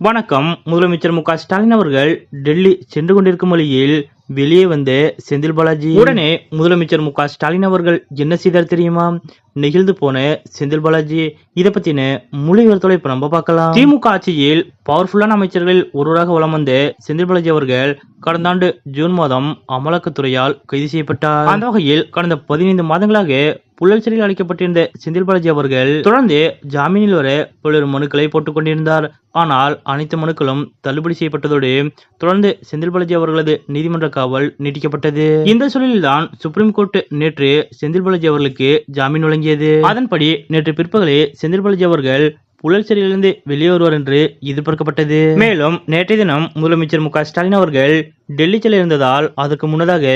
வணக்கம். முதலமைச்சர் மு க ஸ்டாலின் அவர்கள் டெல்லி சென்று கொண்டிருக்கும் வழியில் வெளியே வந்த செந்தில் பாலாஜி உடனே முதலமைச்சர் மு க ஸ்டாலின் அவர்கள் என்ன செய்தார் தெரியுமா? நெகிழ்ந்து போன செந்தில் பாலாஜி. இதை பத்தின முழு விவரத்தோட இப்ப நம்ம பார்க்கலாம். திமுக ஆட்சியில் பவர்ஃபுல்லான அமைச்சர்களில் ஒருவராக வலம் வந்த செந்தில் பாலாஜி அவர்கள் கடந்த ஆண்டு ஜூன் மாதம் அமலாக்கத்துறையால் கைது செய்யப்பட்டார். அந்த வகையில் கடந்த பதினைந்து மாதங்களாக புழல் சிறையில் அழைக்கப்பட்டிருந்த செந்தில் பாலாஜி அவர்கள் தொடர்ந்து ஜாமீனில் வர பல்வேறு மனுக்களை போட்டுக் கொண்டிருந்தார். ஆனால் அனைத்து மனுக்களும் தள்ளுபடி செய்யப்பட்டதோடு தொடர்ந்து செந்தில் பாலாஜி அவர்களது நீதிமன்ற காவல் நீட்டிக்கப்பட்டது. இந்த சூழலில்தான் சுப்ரீம் கோர்ட் நேற்று செந்தில் பாலாஜி அவர்களுக்கு ஜாமீன் வழங்கியது அதன்படி நேற்று பிற்பகலே செந்தில் பாலாஜி அவர்கள் புழல் சிறையிலிருந்து வெளியே வருவார் என்று எதிர்பார்க்கப்பட்டது. மேலும் நேற்றைய தினம் முதலமைச்சர் மு க ஸ்டாலின் அவர்கள் டெல்லி செல்ல இருந்ததால் அதற்கு முன்னதாக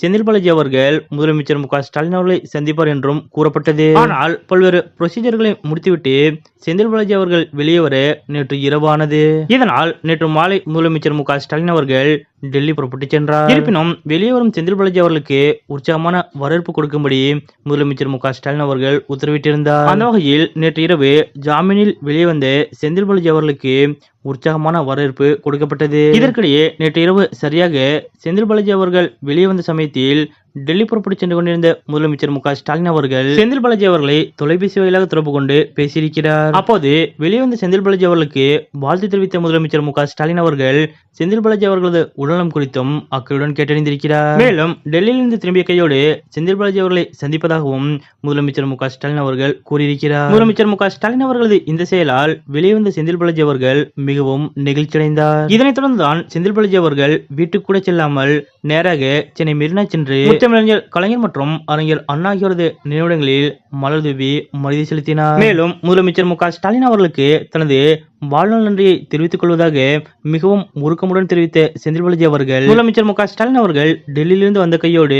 செந்தில் பாலாஜி அவர்கள் முதலமைச்சர் மு க ஸ்டாலின் அவர்களை சந்திப்பார் என்றும் கூறப்பட்டது. ஆனால் பல்வேறு ப்ரொசீஜர்களை முடித்துவிட்டு செந்தில் பாலாஜி அவர்கள் வெளியே வர நேற்று இரவானது. இதனால் நேற்று மாலை முதலமைச்சர் மு க ஸ்டாலின் அவர்கள் டெல்லி புறப்பட்டு சென்றார். இருப்பினும் வெளியே வரும் செந்தில் பாலாஜி அவர்களுக்கு உற்சாகமான வரவேற்பு கொடுக்கும்படி முதலமைச்சர் மு க ஸ்டாலின் அவர்கள் உத்தரவிட்டிருந்தார். அந்த வகையில் நேற்று இரவு ஜாமீனில் வெளியே வந்த செந்தில் பாலாஜி அவர்களுக்கு உற்சாகமான வரவேற்பு கொடுக்கப்பட்டது. இதற்கிடையே நேற்று இரவு சரியாக செந்தில் பாலாஜி அவர்கள் வெளியே வந்த சமயத்தில் டெல்லி புறப்பட்டு சென்று கொண்டிருந்த முதலமைச்சர் மு ஸ்டாலின் அவர்கள் செந்தில் பாலாஜி அவர்களை தொலைபேசி வாயிலாக தொடர்பு கொண்டு பேசியிருக்கிறார். அப்போது வெளியே வந்த செந்தில் பாலாஜி அவர்களுக்கு வாழ்த்து தெரிவித்த முதலமைச்சர் மு ஸ்டாலின் அவர்கள் செந்தில் பாலாஜி அவர்களது உடல்நலம் குறித்தும் அக்கறையுடன் கேட்டறிந்திருக்கிறார். மேலும் டெல்லியிலிருந்து திரும்பிய கையோடு செந்தில் பாலாஜி அவர்களை சந்திப்பதாகவும் முதலமைச்சர் மு ஸ்டாலின் அவர்கள் கூறியிருக்கிறார். முதலமைச்சர் மு ஸ்டாலின் அவர்களது இந்த செயலால் வெளியே வந்த செந்தில் பாலாஜி அவர்கள் மிகவும் நெகிழ்ச்சியடைந்தார். இதனைத் தொடர்ந்துதான் செந்தில் பாலாஜி அவர்கள் வீட்டுக்கு கூட செல்லாமல் நேராக சென்னை மெரினா சென்று முத்தமிழறிஞர் கலைஞர் மற்றும் அறிஞர் அண்ணா ஆகியோரது நினைவிடங்களில் மலர்தூவி மரியாதை செலுத்தினார். மேலும் முதலமைச்சர் மு க ஸ்டாலின் அவர்களுக்கு தனது வாழ்நாள் நன்றியை தெரிவித்துக் கொள்வதாக மிகவும் முறுக்கமுடன் தெரிவித்த செந்தில் பாலாஜி அவர்கள் முதலமைச்சர் மு ஸ்டாலின் அவர்கள் டெல்லியிலிருந்து வந்த கையோடு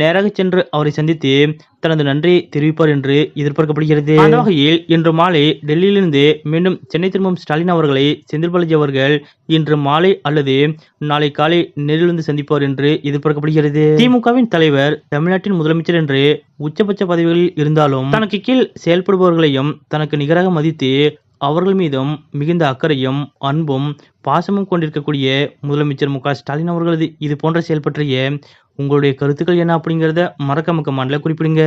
நேராக சென்று அவரை சந்தித்து தனது நன்றியை தெரிவிப்பார் என்று எதிர்பார்க்கப்படுகிறது. அந்த வகையில் இன்று மாலை டெல்லியிலிருந்து மீண்டும் சென்னை திரும்பும் ஸ்டாலின் அவர்களை செந்தில் பாலாஜி அவர்கள் இன்று மாலை அல்லது நாளை காலை நேரிலிருந்து சந்திப்பார் என்று எதிர்பார்க்கப்படுகிறது. திமுகவின் தலைவர் தமிழ்நாட்டின் முதலமைச்சர் என்று உச்சபட்ச பதவிகளில் இருந்தாலும் தனக்கு கீழ் செயல்படுபவர்களையும் தனக்கு நிகராக மதித்து அவர்கள் மீதும் மிகுந்த அக்கறையும் அன்பும் பாசமும் கொண்டிருக்கக்கூடிய முதலமைச்சர் மு க ஸ்டாலின் அவர்களது இது போன்ற செயல் பற்றிய உங்களுடைய கருத்துக்கள் என்ன அப்படிங்கிறத மறக்காம கமெண்ட்ல குறிப்பிடுங்க.